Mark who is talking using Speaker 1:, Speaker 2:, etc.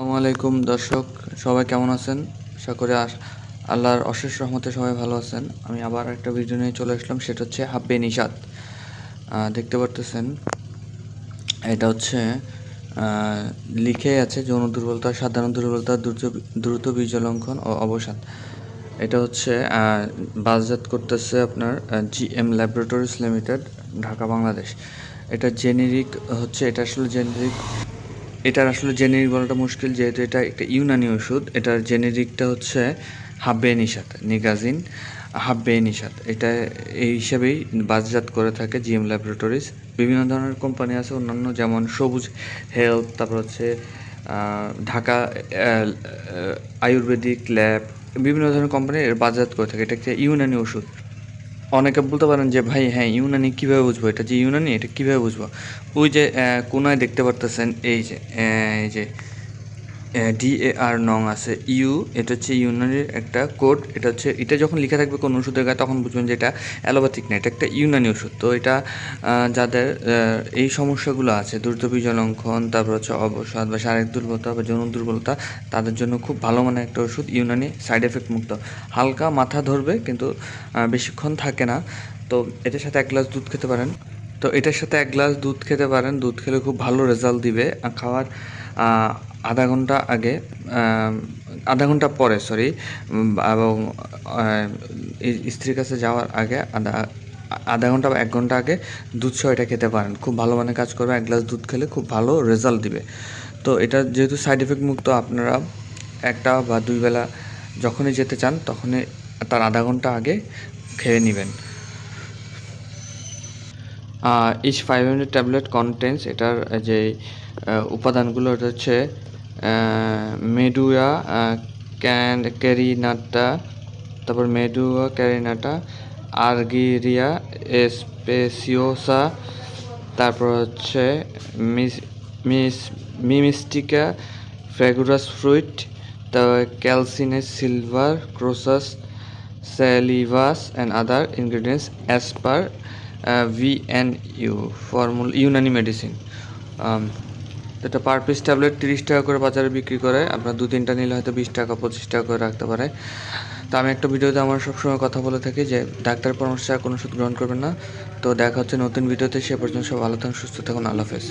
Speaker 1: আসসালামু আলাইকুম দর্শক, সবাই কেমন আছেন? আশা করি আল্লাহর অশেষ রহমতে সবাই ভালো আছেন। আমি আবার একটা ভিডিও নিয়ে চলে আসলাম, সেটা হচ্ছে হাব্বে নিষাদ। দেখতে পারতেছেন, এটা হচ্ছে লিখে আছে, যৌন দুর্বলতা, সাধারণ দুর্বলতা, দ্রুত বীর্যলঙ্ঘন ও অবসাদ। এটা হচ্ছে বাজারজাত করতেছে আপনার G M laboratories limited, Dhaka, Bangladesh. এটা জেনেরিক, হচ্ছে, এটা আসলে জেনেরিক এটার আসলে জেনেরিক বলাটা মুশকিল, যেহেতু এটা একটা ইউনানি ওষুধ, এটার জেনেরিকটা হচ্ছে হাব্বে নিষাদ নিগাজিন হাব্বে নিষাদ এটা এই হিসাবেই বাজজাত করে থাকে জিএম ল্যাবরেটরিজ। বিভিন্ন ধরনের কোম্পানি আছে, অন্যান্য যেমন সবুজ হেলথ, তারপর হচ্ছে ঢাকা আয়ুর্বেদিক ল্যাব, বিভিন্ন ধরনের কোম্পানি বাজারজাত করে থাকে। এটা একটা ইউনানি ওষুধ। অনেকে বলতে পারেন যে, ভাই হ্যাঁ ইউনানি কীভাবে বুঝব? এটা যে ইউনানি, এটা কীভাবে বুঝব? ওই যে কোনায় দেখতে পারতেছেন, এই যে এই যে ডি এ আর নং আছে ইউ এটা হচ্ছে ইউনানির একটা কোড, এটা হচ্ছে, এটা যখন লেখা থাকবে কোন ওষুধের গায়ে, তখন বুঝবেন যে এটা অ্যালোপ্যাথিক না, এটা একটা ইউনানি ওষুধ। তো এটা যাদের এই সমস্যাগুলো আছে, দ্রুত বীজলঙ্ঘন, তারপর হচ্ছে অবসাদ বা শারীরিক দুর্বলতা বা যৌন দুর্বলতা, তাদের জন্য খুব ভালো মানের একটা ওষুধ ইউনানি সাইড এফেক্ট মুক্ত। হালকা মাথা ধরবে, কিন্তু বেশিক্ষণ থাকে না। তো এটার সাথে এক গ্লাস দুধ খেতে পারেন। তো এটার সাথে এক গ্লাস দুধ খেতে পারেন, দুধ খেলে খুব ভালো রেজাল্ট দিবে। খাওয়ার আধা ঘণ্টা আগে আধা ঘণ্টা পরে সরি এবং স্ত্রীর কাছে যাওয়ার আগে আধা আধা ঘণ্টা বা এক ঘণ্টা আগে দুধ সহ এটা খেতে পারেন। খুব ভালো মানে কাজ করবে, এক গ্লাস দুধ খেলে খুব ভালো রেজাল্ট দিবে। তো এটা যেহেতু সাইড এফেক্ট মুক্ত, আপনারা একটা বা দুই বেলা যখনই যেতে চান, তখনই তার আধা ঘণ্টা আগে খেয়ে নেবেন। Each five hundred tablet contents এটার যে উপাদানগুলো, এটা হচ্ছে মেডুয়া ক্যান ক্যারিনাটা তারপর মেডুয়া ক্যারিনাটা আর্গিরিয়া এসপেসিওসা তারপর হচ্ছে মিস মিস মিমিস্টিকা ফ্রেগুরাস ফ্রুইট তারপর ক্যালসিনেস silver crocus salivas, and other ingredients as per uh, formula Unani medicine এটা পার পিস ট্যাবলেট তিরিশ টাকা করে বাজারে বিক্রি করে। আপনার দু তিনটা নিলে হয়তো বিশ টাকা পঁচিশ টাকা করে রাখতে পারে। তো আমি একটা ভিডিওতে আমার সবসময় কথা বলে থাকি যে ডাক্তার পরামর্শ কোনো ওষুধ গ্রহণ করবেন না। তো দেখা হচ্ছে নতুন ভিডিওতে সে পর্যন্ত সব ভালো থাকুন সুস্থ থাকুন আল্লাহ হাফেজ।